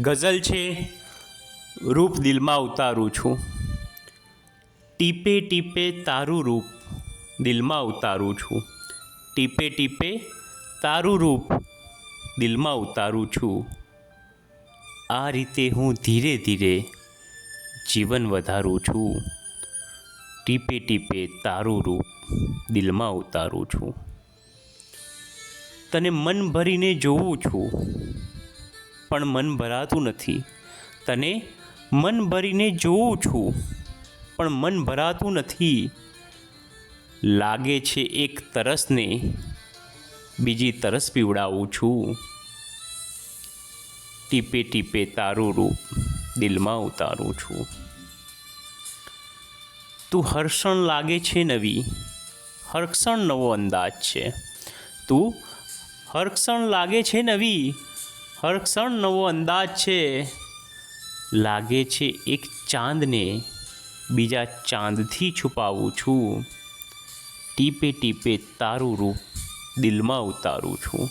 ગઝલ છે, રૂપ દિલમાં ઉતારું છું. ટીપે ટીપે તારું રૂપ દિલમાં ઉતારું છું. ટીપે ટીપે તારું રૂપ દિલમાં ઉતારું છું. આ રીતે હું ધીરે ધીરે જીવન વધારું છું. ટીપે ટીપે તારું રૂપ દિલમાં ઉતારું છું. તને મન ભરીને જોઉં છું. પણ મન ભરાતું નથી. તને મન ભરીને જોઉં છું, પણ મન ભરાતું નથી. લાગે છે એક તરસને બીજી તરસ પીવડાવું છું. ટીપે ટીપે તારું રૂપ દિલમાં ઉતારું છું. તું હર્ષણ લાગે છે નવી હરક્ષણ નવો અંદાજ છે. તું હર્ષણ લાગે છે નવી હર્ષણ નવો અંદાજ છે. લાગે છે એક ચાંદને બીજા ચાંદથી છુપાવું છું. ટીપે ટીપે તારું રૂપ દિલમાં ઉતારું છું.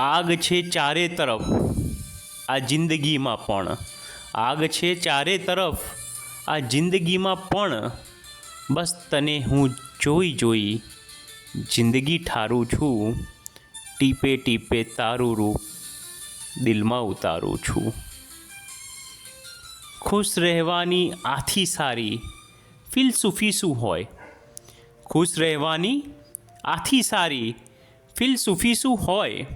આગ છે ચારે તરફ, આ જિંદગીમાં પણ. આગ છે ચારે તરફ, આ જિંદગીમાં પણ. બસ તને હું જોઈ જોઈ જિંદગી ઠારું છું. ટીપે ટીપે તારું રૂપ દિલમાં ઉતારું છું. ખુશ રહેવાની આથી સારી ફિલસૂફી શું હોય. ખુશ રહેવાની આથી સારી ફિલસૂફી શું હોય.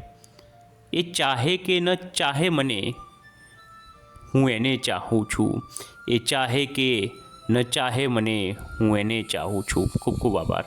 એ ચાહે કે ન ચાહે મને, હું એને ચાહું છું. એ ચાહે કે ન ચાહે મને, હું એને ચાહું છું. ખૂબ ખૂબ આભાર.